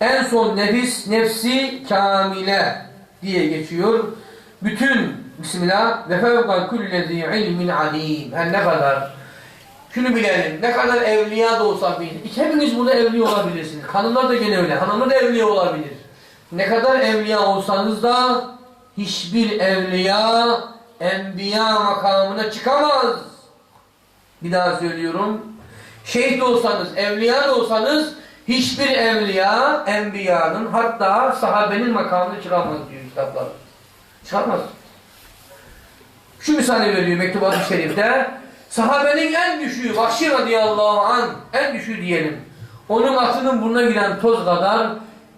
En son nefis, nefsi kamile diye geçiyor. Bütün Bismillah ve fevka kullezi ilmin alim. Her ne kadar şunu bilelim. Ne kadar evliya da olsa bir. Hepiniz burada evliya olabilirsiniz. Hanımlar da gene öyle. Hanımlar da evliya olabilir. Ne kadar evliya olsanız da hiçbir evliya enbiya makamına çıkamaz. Bir daha söylüyorum. Şehit olsanız, evliya da olsanız hiçbir evliya, enbiyanın hatta sahabenin makamına çıkamaz diyor kitaplar. Çıkamaz. Şu misali veriyor mektubat-ı şerifte. Sahabenin en düşüğü, Vahşi radıyallahu an en düşüğü diyelim. Onun atının burnuna giren toz kadar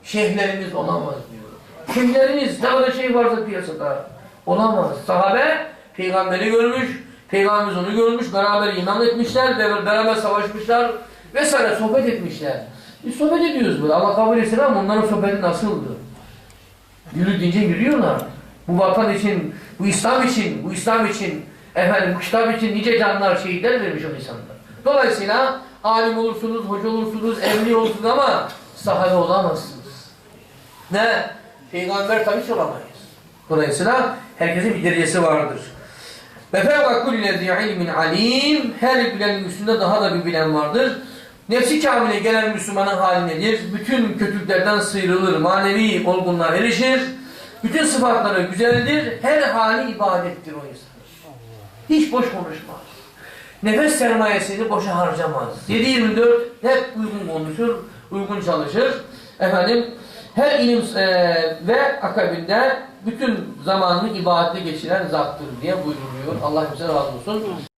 şeyhleriniz olamaz diyor. Şeyhleriniz ne kadar şey varsa piyasada olamaz. Sahabe peygamberi görmüş, peygamberimiz onu görmüş, beraber iman etmişler, beraber savaşmışlar vesaire sohbet etmişler. Biz sohbet ediyoruz böyle. Allah kabul etsin ama onların sohbeti nasıldı? Yürü deyince yürüyorlar. Bu vatan için, bu İslam için, bu İslam için, efendim bu kitap için nice canlar şehitler vermiş o insanlar. Dolayısıyla alim olursunuz, hoca olursunuz, evli olursunuz ama sahabe olamazsınız. Ne? Peygamber tabii ki olamayız. Dolayısıyla herkesin bir derecesi vardır. Ve fevka kullezi ilmin alim her bilenin üstünde daha da bir bilen vardır. Nefsi kamile gelen Müslümanın hali nedir? Bütün kötülüklerden sıyrılır, manevi olgunluğa erişir. Bütün sıfatları güzeldir, her hali ibadettir o insan. Hiç boş konuşmaz. Nefes sermayesini boşa harcamaz. 7-24 hep uygun konuşur, uygun çalışır. Efendim her ilim eee, ve akabinde bütün zamanını ibadete geçiren zattır diye buyuruluyor. Allah bize razı olsun.